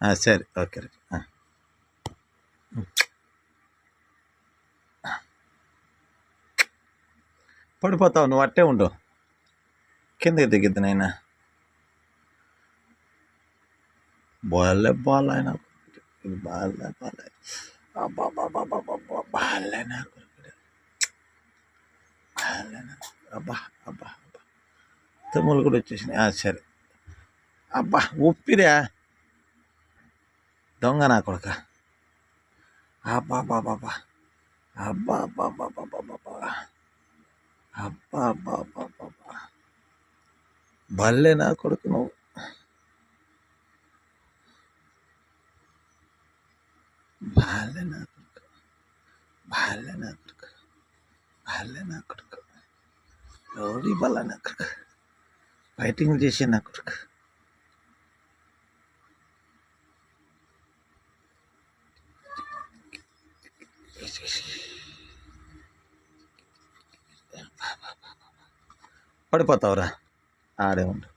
ఆ, సరే. Okay right ఆ. పడిపోతావు నువ్వు అట్టే ఉండు. కిందకి దిగిద్ది నాయన. బాలే బాల్ ఆయన బాలే బాలే. అబ్బా బాలే అబ్బా అబ్బా అబ్బా. తమ్ముళ్ళు కూడా వచ్చేసినాయి. ఆ, సరే. అబ్బా ఉప్పిరా? దొంగ నా కొడుక అబ్బా బాబా అబ్బా బాబా బాబా అబ్బా బాబా బాబా భలే నా కొడుకు నువ్వు. భలే నా కొడుకు. భలే నా కొడుకు. భలే నా కొడుకు. ఎవరి బల నా కొడుకు? ఫైటింగ్ చేసే నా కొడుకు. పడిపోతావురా ఆడే ఉండు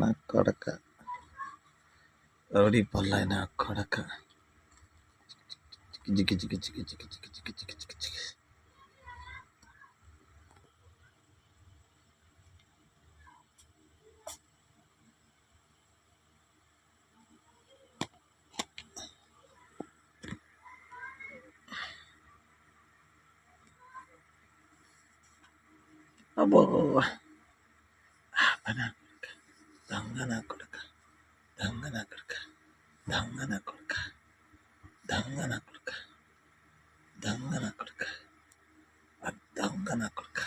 నా కొడక రౌడీ పల్లైన కొడక జిగి జిగి జిగి జిగి జిగి జిగి జిగి జిగి జిగి అబ్బో అబ్బా నా కొడుక దొంగ నా కొడుక దొంగ నా కొడుక దొంగ నా కొడుక దొంగ నా కొడుక దొంగ నా కొడుక ఆ దొంగ నా కొడుక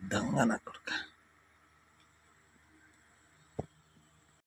దొంగ నా కొడుక